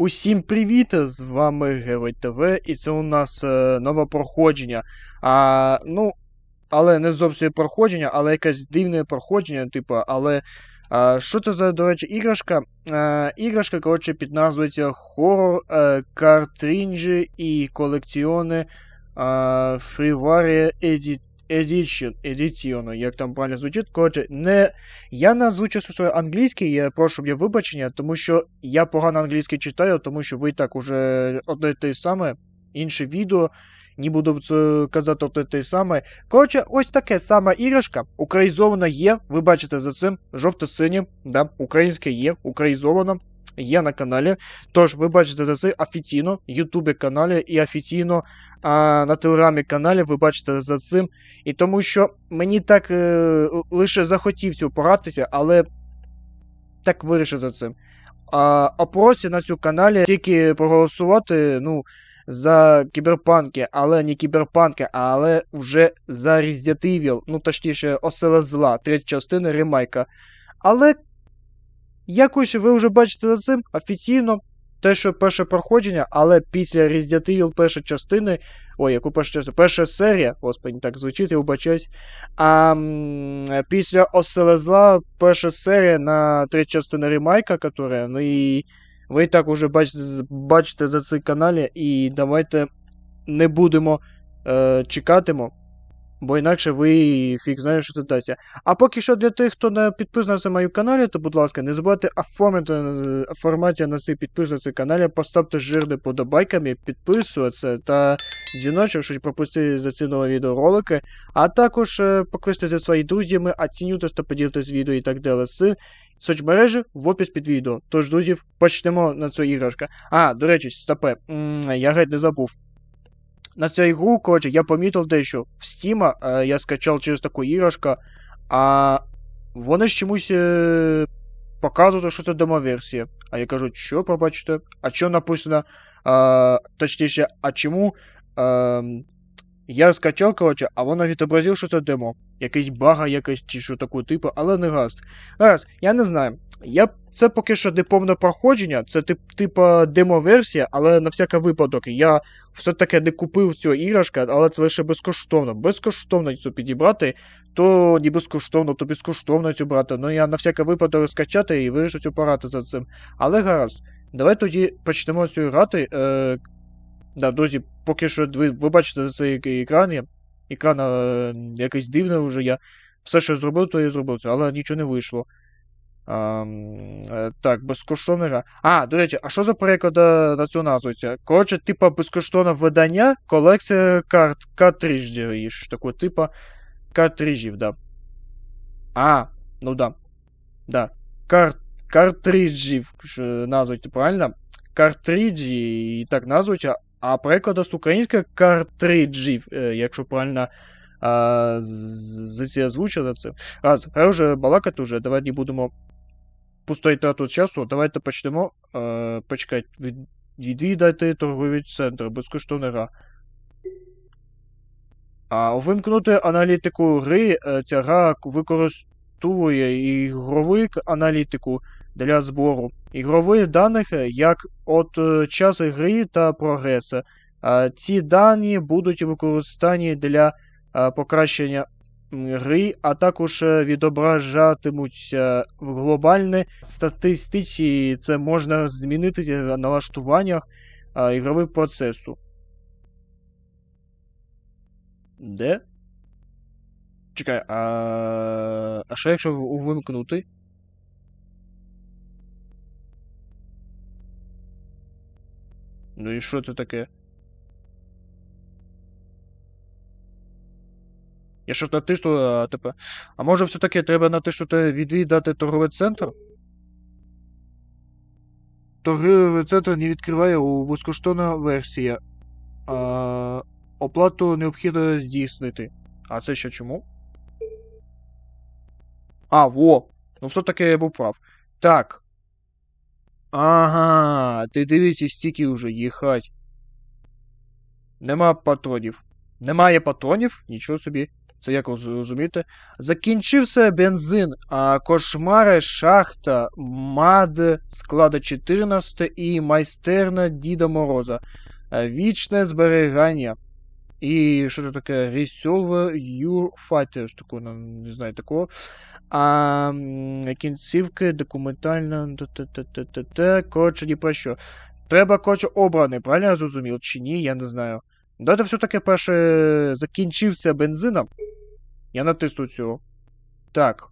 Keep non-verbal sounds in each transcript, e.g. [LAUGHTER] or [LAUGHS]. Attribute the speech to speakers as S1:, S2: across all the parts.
S1: Усім привіт! З вами Герой ТВ, і це у нас е, нове проходження. А, ну, але не зовсім проходження, але якесь дивне проходження, типу, але. А, що це за, до речі, іграшка? А, іграшка, коротше, під назвою Horror е, Cartridge і колекціони Freeware Edit. Edition, Edition, як там правильно звучить. Коротше, не я не озвучу своє англійське, я прошу я вибачення, тому що я погано англійське читаю, тому що ви так уже одне те саме, інше відео, не буду казати одне те саме. Коротше, ось таке саме іграшка, україзована є, ви бачите за цим, жовто-синє, да, українське є, україзовано, є на каналі. Тож, ви бачите за це офіційно, ютубі каналі і офіційно а, на телеграмі каналі, ви бачите за цим. І тому що мені так е, лише захотівся поратися, але так вирішив за цим. А опросі на цю каналі тільки проголосувати, ну, за кіберпанки, але не кіберпанки, але вже за Evil, ну точніше, Осела Зла, третя частина ремайка. Але якось ви вже бачите за цим офіційно. Те, що перше проходження, але після Resident першої частини. Ой, яку першу частину? Перша серія, господи, так звучить, я вибачаюсь. А після Осела Зла перша серія на третя частина ремайка, яка, ну і ви так уже бачите, бачите за цей каналі, і давайте не будемо е, чекатимо, бо інакше ви фіг знає, що це дасть. А поки що для тих, хто не підписаний на мою каналі, то будь ласка, не забувайте оформити цей підпис на цей каналі, поставте жирне подобайками, підписуватися та дзвіночок, щоб пропустити за ці нові відеоролики. А також е, покличте зі своїми друзями, оцінюйте та поділитесь відео і так далі. З соцмережі в опис під відео. Тож, друзів, почнемо на цю іграшку. А, до речі, стопе, я геть не забув. На цю ігру, коротше, я помітив дещо. В Steam е, я скачав через таку іграшку, а вони ж чомусь е, показують, що це демоверсія. А я кажу, що пробачте? А що написано? А, точніше, а чому? А, я скачав, коротше, а воно відобразив, що це демо. Якийсь бага, якась чи що таку типу, але не гаразд. Гаразд, я не знаю. Я... Це поки що не повне проходження, це тип, типа демо-версія, але на всякий випадок. Я все-таки не купив цю іграшку, але це лише безкоштовно. Безкоштовно цю підібрати, то не безкоштовно, то безкоштовно цю брати. Ну я на всякий випадок скачати і вирішити опирати за цим. Але гаразд. Давай тоді почнемо цю грати. Е, Да, друзі, поки що ви, ви бачите за цей екран. Екран е, якийсь дивний вже. Я все, що зробив, то я зробив це, але нічого не вийшло. Е, так, безкоштовна. А, до речі, а що за переклад е, на цю назвується? Коротше, типа безкоштовне видання, колекція карт картриджів. Такого типа картриджів, да. А, ну да. Да. Кар картриджів, назвуть правильно? Картриджі і так назвуть, а перекладу з української картриджів, е, якщо правильно а, з озвучили це. Раз, вже балакати вже, давай не будемо пустої трату часу, давайте почнемо. Е, почекайте, від, відвідайте торговий центр, безкоштовна гра. А увімкнути аналітику гри, е, ця гра використовує ігрову аналітику для збору ігрових даних як от е, часу гри та прогресу. Ці дані будуть використані для покращення гри, а також е, відображатимуться в глобальній статистиці. Це можна змінити в налаштуваннях ігрового процесу. Де? Чекай, а. А що якщо увімкнути? Ну і що це таке? Я щось натисну, а тепер. А може все-таки треба натиснути відвідати торговий центр? Торговий центр не відкриває у безкоштовна версія. А, Оплату необхідно здійснити. А це ще чому? А, во! Ну все-таки я був прав. Так. Ага, ти дивися, стільки вже їхать. Нема патронів. Немає патронів, нічого собі. Це як роз- розумієте? Закінчився бензин, а кошмари, шахта, мад, склада 14 і майстерна Діда Мороза. Е, Вічне зберігання. І що це таке? Resolve Your Fighters, такого ну, не знаю такого. А кінцівки, документальна. т-т-т-т-т. Коротше, ні про що. Треба, коротше, обраний, правильно я зрозумів? Чи ні, я не знаю. Давайте все-таки перше закінчився бензином. Я натисну цього. Так.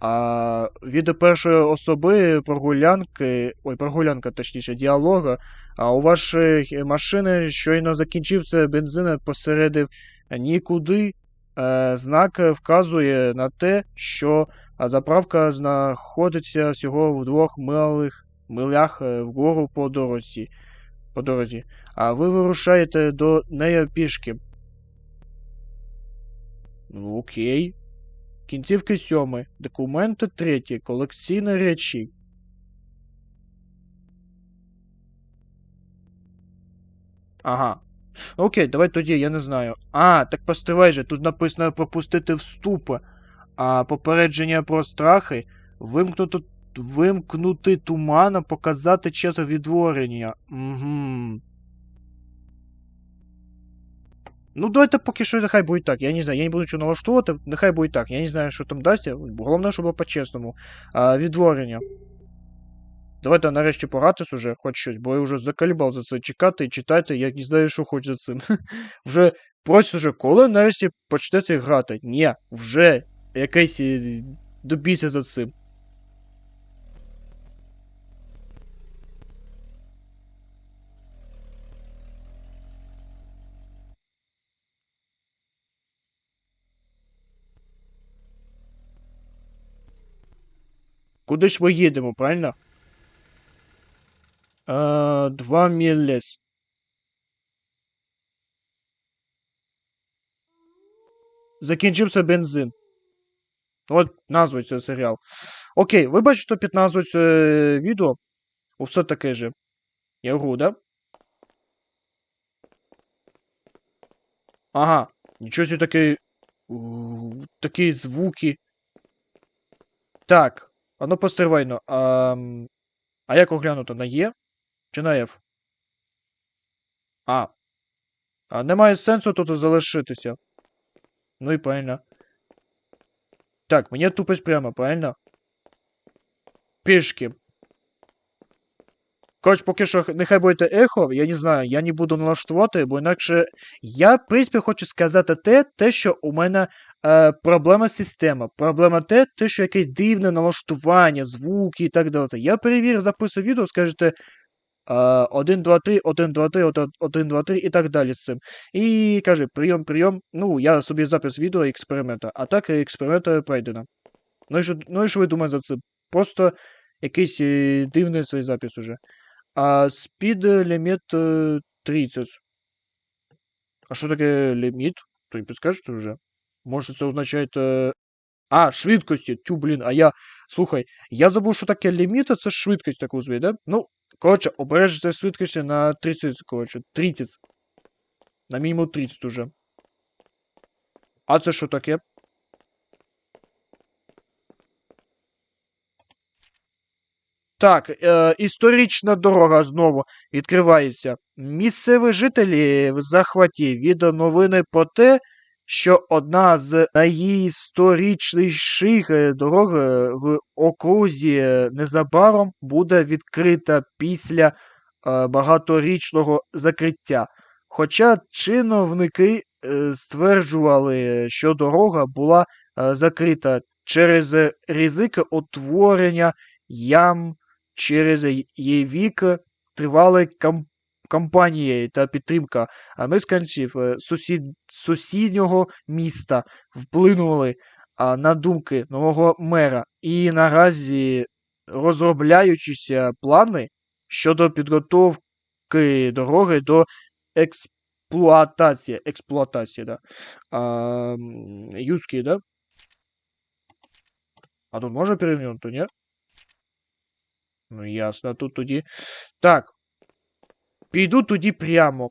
S1: А від першої особи прогулянки. Ой, прогулянка, точніше, діалога. А у вашої машини щойно закінчився бензин посередив нікуди. Е, знак вказує на те, що заправка знаходиться всього в двох милих милях е, вгору по дорозі. По дорозі. А ви вирушаєте до неї пішки. Ну, окей. Кінцівки сьомий. Документи третій. Колекційні речі. Ага. Окей, давай тоді, я не знаю. А, так постривай же, тут написано пропустити вступи. А попередження про страхи. Вимкнути, вимкнути тумана, показати час відтворення. Угу. Ну, давайте поки що нехай буде так. Я не знаю, я не буду нічого налаштовувати, нехай буде так. Я не знаю, що там дасть. Головне, щоб було по-чесному. А, відтворення. Давайте нарешті поратись уже, хоч щось, бо я вже закалібав за це чекати і читати, я не знаю, що хочу за цим. вже просять уже, коли нарешті почнете грати. Ні, вже якийсь е, добійся за цим. Куди ж ми їдемо, правильно? А, два міллес. Закінчився бензин. От назва цього серіал. Окей, ви бачите під назвою цього е, відео. Усе таке же. Я вру, да? Ага, нічого собі таке. Такі звуки. Так, а ну постривайно. А, а як оглянуто на Є? Чи на F? А. А немає сенсу тут залишитися. Ну і правильно. Так, мені тупость прямо, правильно? Пішки. Коротше, поки що нехай буде ехо, я не знаю, я не буду налаштувати, бо інакше я, в принципі, хочу сказати те, те що у мене е, проблема система. Проблема те, те, що якесь дивне налаштування, звуки і так далі. Я перевірив, записую відео, скажете 1, 2, 3, 1, 2, 3, 1, 2, 3 і так далі з цим. І каже, прийом, прийом. Ну, я собі запис відео експерименту, а так експеримент пройдено. Ну і що, ну і що ви думаєте за це? Просто якийсь е, дивний свій запис уже. А limit е, 30. А що таке ліміт? То не підскажете вже? Може це означає. е, А, швидкості. Тю, блін, а я. Слухай, я забув, що таке ліміт, а це швидкість так розуміє, да? Ну, коротше, обережте швидкості на 30, коротше, 30. На мінімум 30 уже. А це що таке? Так, е, історична дорога знову відкривається. Місцеві жителі в захваті від новини про те, що одна з найісторичніших дорог в окрузі незабаром буде відкрита після е, багаторічного закриття. Хоча чиновники е, стверджували, що дорога була е, закрита через ризик утворення ям через її вік тривали кампанії та підтримка мешканців е, сусід сусіднього міста вплинули на думки нового мера. І наразі розробляючися плани щодо підготовки дороги до експлуатації. Експлуатації, да. А, м, Юзький, да? А тут можна перевернути, ні? Ну, ясно, тут тоді. Так. Піду тоді прямо.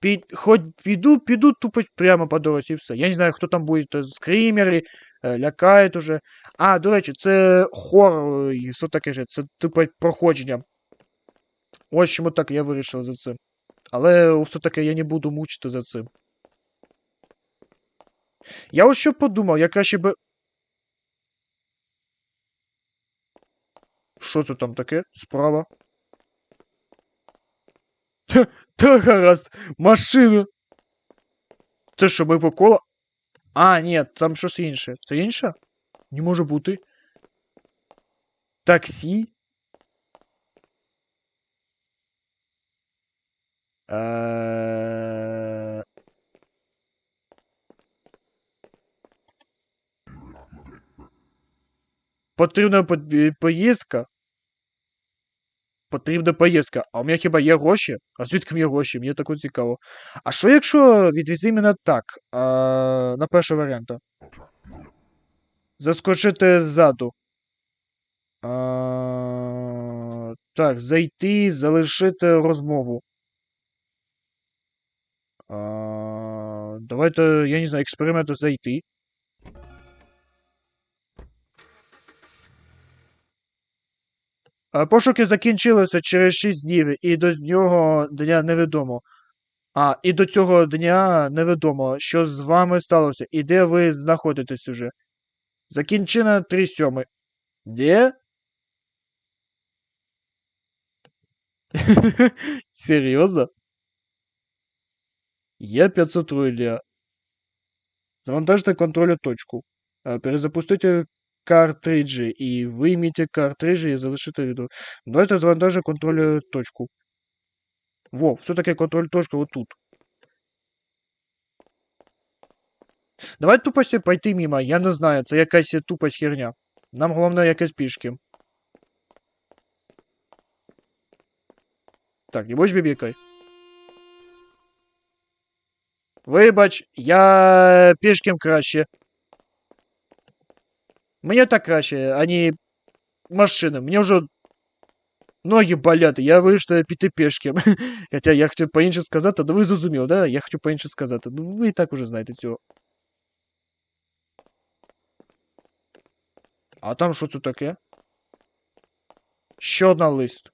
S1: Під, хоч піду, піду тупо прямо по дорозі все. Я не знаю, хто там буде, скримери, е, лякають уже. А, до речі, це хоррор, і що таке же? Це типу проходження. Ось чому так я вирішив за це. Але все-таки я не буду мучити за це. Я ось що подумав, я краще би. Що це там таке? Справа. Та гаразд, машина. Це що, ми по? А, ні, там щось інше. Це інше? Не може бути. Таксі? Е... Потрібна по- поїздка. Потрібна поїздка. А у мене хіба є гроші? А звідки мені гроші? Мені тако цікаво. А що якщо відвези іменно так? А, на перший варіант. Заскочити ззаду. А, так, зайти, залишити розмову. А, давайте, я не знаю, експерименту зайти. Пошуки закінчилися через 6 днів, і до нього дня невідомо. А, і до цього дня невідомо, що з вами сталося, і де ви знаходитесь уже. Закінчено 3 сьоми. Де? [LAUGHS] Серйозно? Є 500 рулія. Завантажте контролю точку. Е, Перезапустите картриджі і вийміть картриджі і залишите відео. Давайте завантажимо контролю точку. Во, все таки контроль точка отут. Давай тупості пройти мимо, я не знаю, це якась тупость херня. Нам головне якась пішки. Так, не будеш бібікай. Вибач, я пішком краще. Мені так краще, а не машина. Мені вже ноги болять, я вирішив піти пішки. Хоча я хотів по-інше сказати, да ви зрозуміли, да? Я хочу по-інше сказати. Ну, ви і так уже знаєте цього. А там що це таке? Ще одна лист.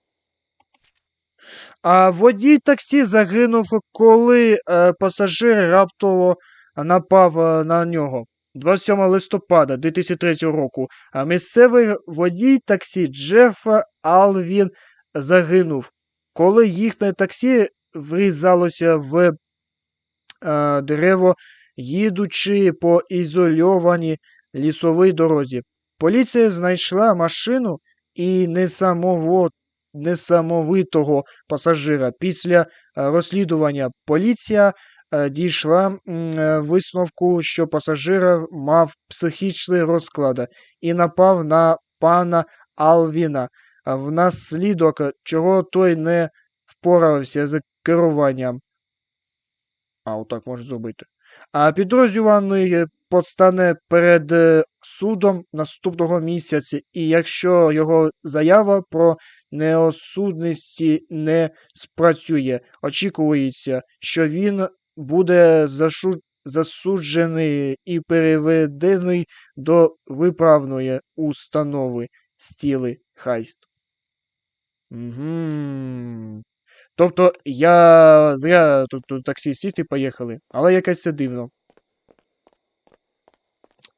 S1: А водій таксі загинув, коли е, пасажир раптово напав е, на нього. 27 листопада 2003 року. Місцевий водій таксі Джеф Алвін загинув, коли їхнє таксі врізалося в е, дерево, їдучи по ізольованій лісовій дорозі. Поліція знайшла машину і несамовитого пасажира. Після е, розслідування поліція дійшла е, висновку, що пасажир мав психічний розклад і напав на пана Алвіна, внаслідок чого той не впорався з керуванням. А, отак можна зробити. А підрозділаний е, постане перед е, судом наступного місяця, і якщо його заява про неосудності не спрацює, очікується, що він буде засуджений і переведений до виправної установи стіли Хайст. Угу. Тобто я зря тут, тут таксі поїхали, але якось це дивно.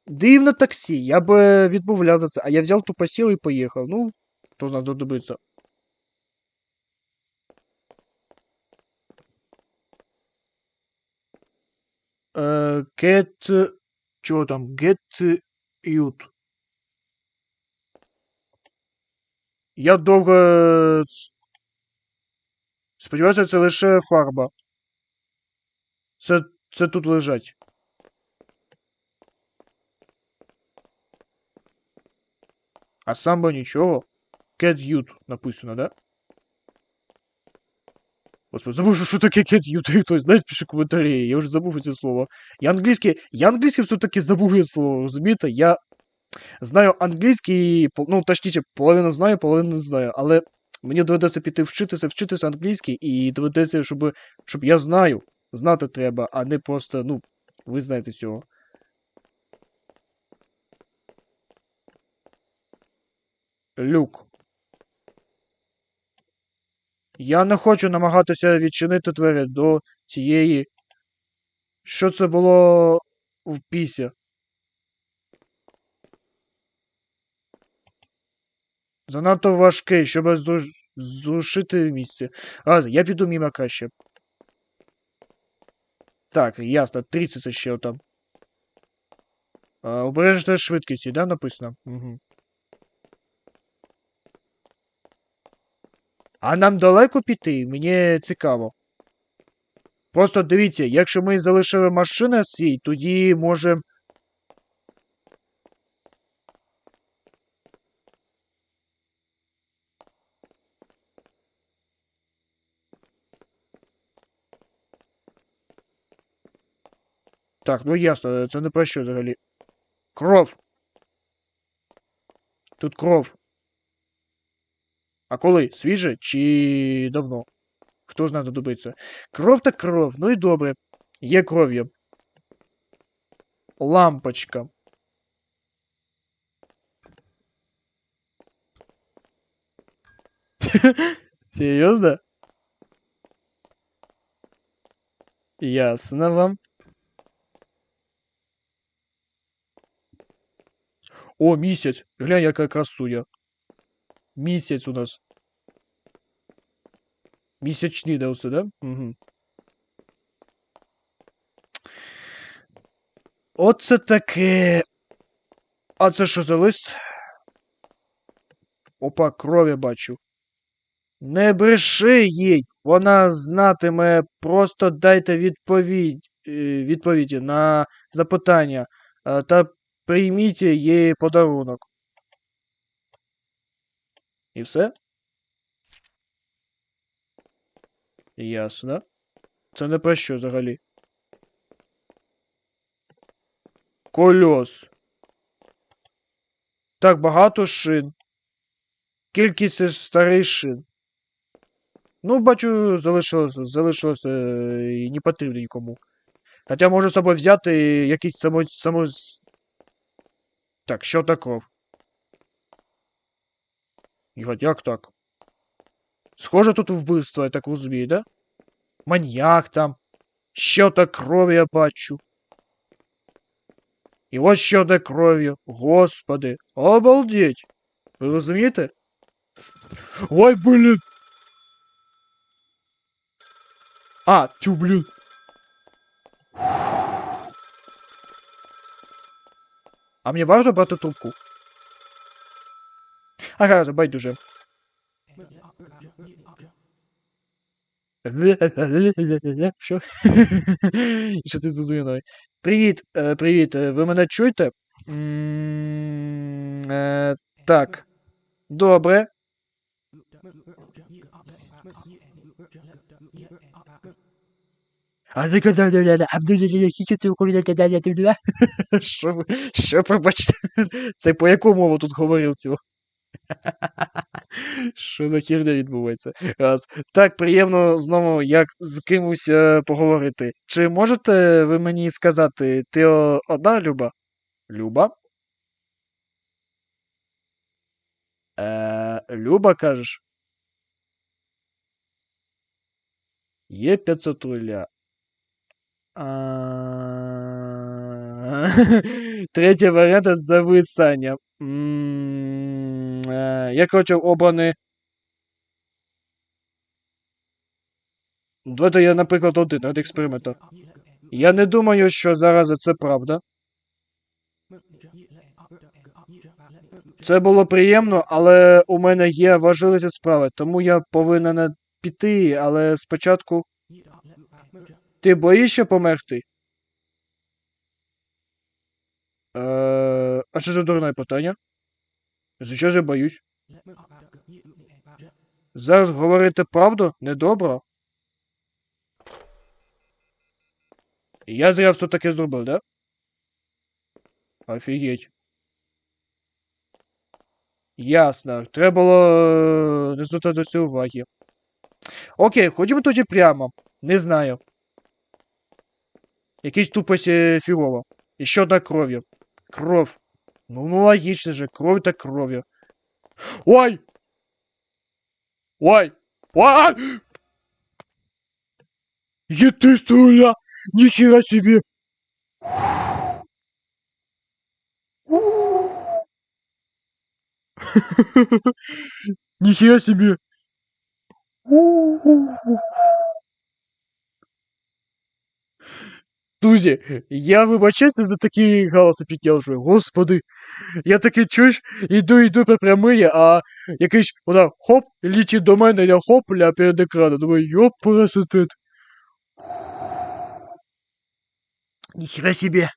S1: Дивно таксі, я б відмовляв за це, а я взяв тупо сіл і поїхав. Ну, то надо добитися. Get... Чого там? Get ют. Я ц- Сподіваюся, це лише фарба. Це, це тут лежать. А самбо нічого. Cat Ют написано, да? Господи, забув, що, таке Cat Ют. [LAUGHS] Хтось знає, пише коментарі. Я вже забув це слово. Я англійський, я англійський все-таки забув це слово, розумієте? Я знаю англійський, ну, точніше, половину знаю, половину не знаю, але мені доведеться піти вчитися, вчитися англійський, і доведеться, щоб, щоб я знаю. знати треба, а не просто, ну, ви знаєте цього. Люк. Я не хочу намагатися відчинити двері до цієї. Що це було в пісі? Занадто важкий, щоб зруш- зрушити місце. А, я піду мимо краще. Так, ясно, 30 це ще там. А, обережна швидкість, да, написано? Угу. А нам далеко піти? Мені цікаво. Просто дивіться, якщо ми залишили машину свій, тоді можемо. Так, ну ясно, це не про що взагалі. Кров. Тут кров. А коли? Свіже чи давно? Хто знає додобиться? Кров та кров. Ну і добре. Є кров'ю. Лампочка. [LAUGHS] Серйозно? Ясно вам. О, місяць. Глянь, яка красуня. Місяць у нас. Місячний дався, да? Угу. Оце таке. А це що за лист? Опа, кров я бачу. Не бреши їй. Вона знатиме. Просто дайте відповідь, е, відповіді на запитання. е, Та прийміть її подарунок. І все? Ясно. Це не про що взагалі. Кольос. Так багато шин. Кількість старих шин. Ну, бачу, залишилося, залишилося е, і не потрібно нікому. Хоча можу з собою взяти якийсь само, само... Так, що та кров? Ігор, як так? Схоже, тут вбивство, я так розумію, да? Маньяк там. Ще та кров я бачу. І ось ще одне кров'ю. Господи. Обалдеть. Ви розумієте? Ой, блін. А, тю, блін. А мені варто брати трубку? Ага, байдуже. Що? Що ти зрозумів? Привіт, е, привіт, е, ви мене чуєте? Е, Так. Добре. Що ви? Що пробачте? Це по яку мову тут говорив цього? [LAUGHS] Що за херня відбувається? Раз. Так, приємно знову як з кимось е, поговорити. Чи можете ви мені сказати, ти о, одна Люба? Люба? Е, Люба, кажеш? Є 500 руля. [LAUGHS] Третій варіант з зависання. М, е, Я, коротше, обраний. Давайте я, наприклад, один від експерименту. Я не думаю, що зараз це правда. Це було приємно, але у мене є важливі справи, тому я повинен піти, але спочатку. Ти боїшся померти? Е, а що за дурне питання? Звичайно, я боюсь. Зараз говорити правду недобре. Я зря все таке зробив, да? Офігеть. Ясно. Треба було е, не звертати уваги. Окей, ходімо тоді прямо. Не знаю. Якийсь тупость е, фігово. І що одна кров'ю. Кров. Ну, ну логично же, кровь-то кровью. Ой! Ой! Ой! Я ты Естественно! Нихера себе! [LAUGHS] Нихера себе! Тузи, я выбачаюсь за такие голосы голосопетелжи, господи. Я таки чуєш, іду, іду по прямиє, а якийсь вона хоп, лічить до мене, я хопля перед екраном. Думаю, йоп, красотет. Ніхера себе.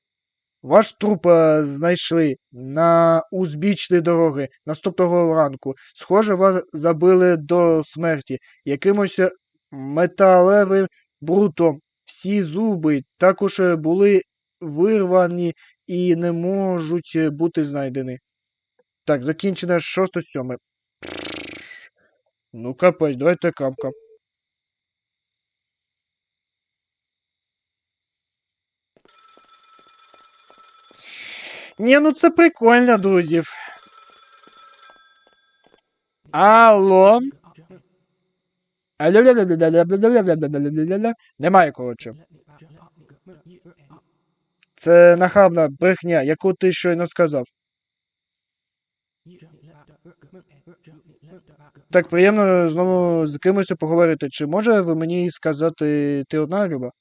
S1: Ваш труп е, знайшли на узбіччі дороги наступного ранку. Схоже, вас забили до смерті якимось металевим брутом. Всі зуби також були вирвані і не можуть е, бути знайдені. Так, закінчено 6-7. Ну, капець, давайте капка. Ні, ну це прикольно, друзі. Алло. Немає, коротше. Це нахабна брехня, яку ти щойно сказав. Так приємно знову з кимось поговорити. Чи може ви мені сказати, ти одна, Люба?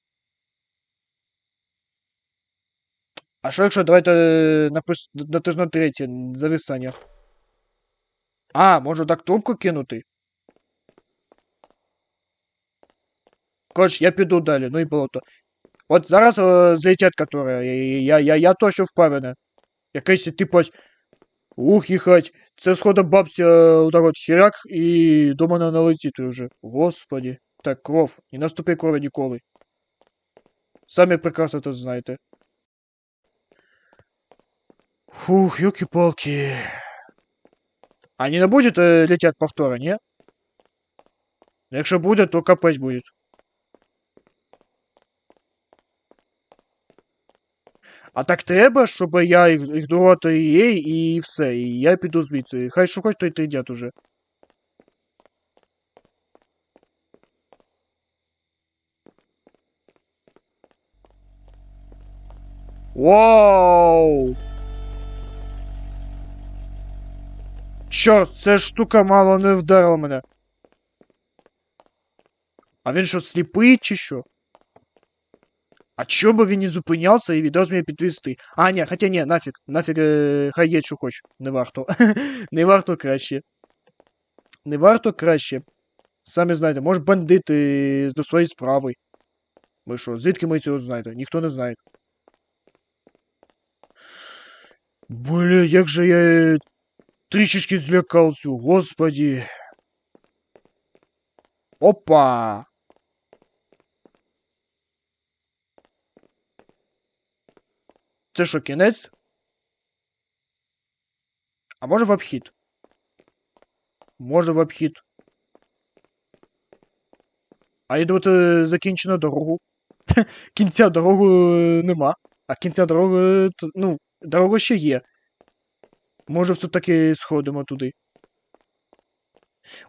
S1: А що якщо давайте напис... натисну третє зависання? А, можу так трубку кинути? Коротше, я піду далі, ну і болото. От зараз е, злетять, которые. Я, я, я точно впевнений. Якийсь типу. ось, Ух, їхать. Це схода бабця отак от хіряк і до мене налетіти вже. Господі. Так, кров. Не наступи крові ніколи. Самі прекрасно це знаєте. Фух, ёлки-палки. Они не будет э, лететь повтора, не? Якщо буде, то капець буде. А так треба, щоб я ігн- ігнорувати її і все. І я піду звідси. Хай шукать, то й йдять уже. Вау! Чорт, ця штука мало не вдарила мене. А він що, сліпий чи що? А чо би він не зупинявся і відразу мене підвести? А, ні, хоча ні, нафіг, нафіг, е, хай є, що хоч. Не варто. не варто краще. Не варто краще. Самі знаєте, може бандити до своєї справи. Ви що, звідки ми цього знаєте? Ніхто не знає. Бля, як же я трішечки злякався, господи. Опа! Це що, кінець? А може в обхід? Може в обхід. А думаю, закінчено дорогу. [LAUGHS] Кінця дорогу е, нема. А кінця дороги, ну, дорога ще є. Може, все-таки сходимо туди.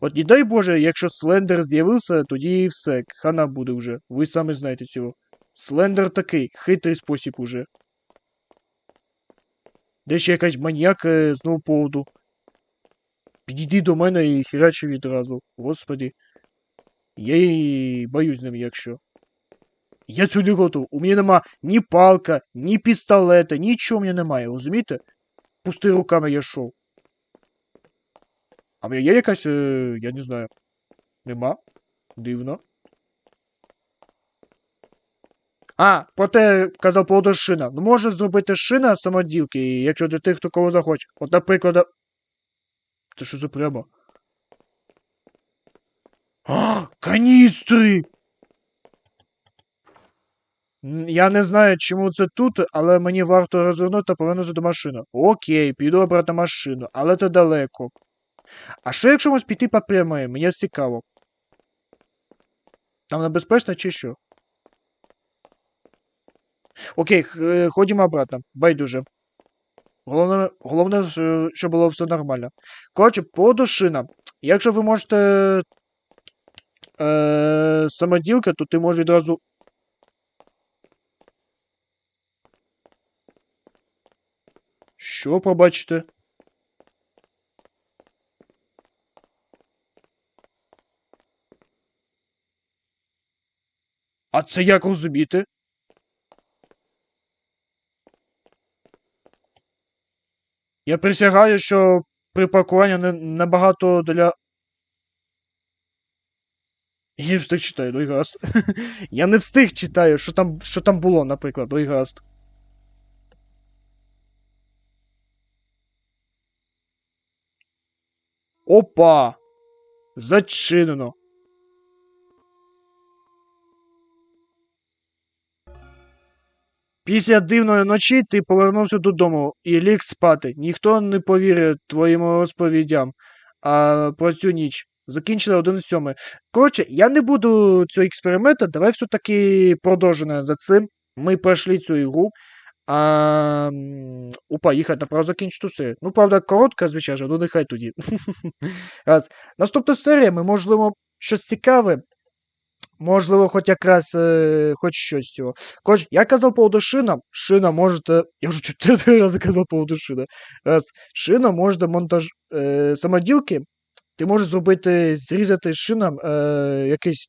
S1: От не дай Боже, якщо Слендер з'явився, тоді все, хана буде вже. Ви самі знаєте цього. Слендер такий, хитрий спосіб уже. Де ще якась маніяк е, знову поводу. Підійди до мене і хірячу відразу. Господи. Я і боюсь ним, якщо. Я сюди готов. У мене нема ні палка, ні пістолета, нічого в мене немає, розумієте? Пусти руками я йшов. А в мене є якась, е, я не знаю. Нема? Дивно. А, проте казав поводу шина. Ну може зробити шина самоділки, якщо для тих, хто кого захоче. От, наприклад. Це що за прямо? А, каністри! Я не знаю, чому це тут, але мені варто розвернути та повернутися до машини. Окей, піду обрати машину, але це далеко. А що якщо ми піти по прямій? Мені цікаво. Там небезпечно чи що? Окей, е, ходімо обратно. Байдуже. Головне, головне, що- щоб було все нормально. Коротше, по душинам. Якщо ви можете. Е, самоділка, то ти можеш відразу. Що побачите? А це як розуміти? Я присягаю, що при паркуванні не, набагато для. Я встиг читаю, ну гаразд. [LAUGHS] Я не встиг читаю, що там, що там було, наприклад, ну гаразд. Опа! Зачинено. Після дивної ночі ти повернувся додому і ліг спати. Ніхто не повірить твоїм розповідям а, про цю ніч. Закінчили 1.7. Коротше, я не буду цього експерименту, давай все-таки продовжимо за цим. Ми пройшли цю ігру. А, м, опа, їхати направо закінчити все. Ну, правда, коротка, звичайно, ну нехай тоді. [LAUGHS] Раз. Наступна серія, ми, можливо, щось цікаве. Можливо, хоч якраз е, хоч щось з цього. Коротше, я казав по поводу шина. Шина можете. [LAUGHS] Я вже чотири рази казав по поводу шина. Раз. Шина можете монтаж. Е, самоділки. Ти можеш зробити, зрізати з шином е, якісь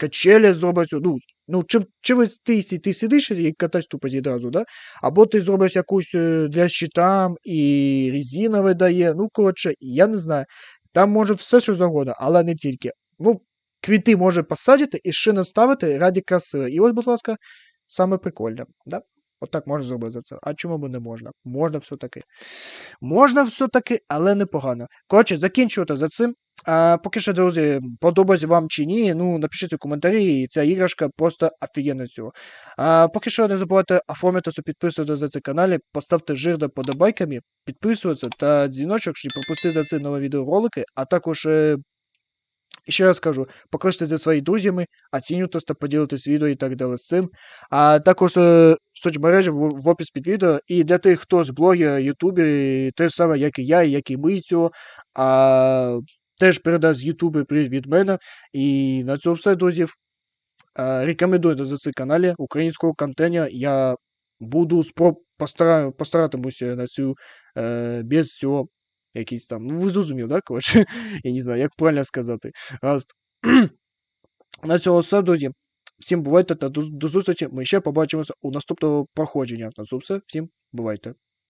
S1: качелі зробити. Ну, ну чим, чим ти, ти сидиш і катаєш тупо відразу, да? Або ти зробиш якусь е, для щита і резинове дає. Ну, коротше, я не знаю. Там може все, що завгодно, але не тільки. Ну, квіти може посадити і шину ставити раді краси. І ось, будь ласка, саме прикольне. Да? Отак можна зробити за це. А чому б не можна? Можна все-таки. Можна все-таки, але непогано. Коротше, закінчувати за цим. А, поки що, друзі, подобається вам чи ні, ну напишіть у коментарі, і ця іграшка просто офігенна цього. А, поки що не забувайте оформитися, підписуватися за цей канал, поставте жир до подобайками, підписуватися та дзвіночок, щоб пропустити ці нові відеоролики, а також. І ще раз кажу, покличте зі своїми друзями, оцінюйте та поділитесь відео і так далі з цим. А також е, соцмережі в, в опис під відео. І для тих, хто з блогера, ютубері, те ж саме, як і я, як і ми цього, а, теж передасть з ютубу привіт від мене. І на цьому все, друзі. Рекомендуйте за цей каналі українського контенту. Я буду спроб постаратимуся на цю е, без цього якийсь там. Ну, ви зрозумів, да, коротше? [LAUGHS] Я не знаю, як правильно сказати. Раз. На цьому все, друзі. Всім бувайте та до, до зустрічі. Ми ще побачимося у наступного проходження. На цьому все. Всім бувайте.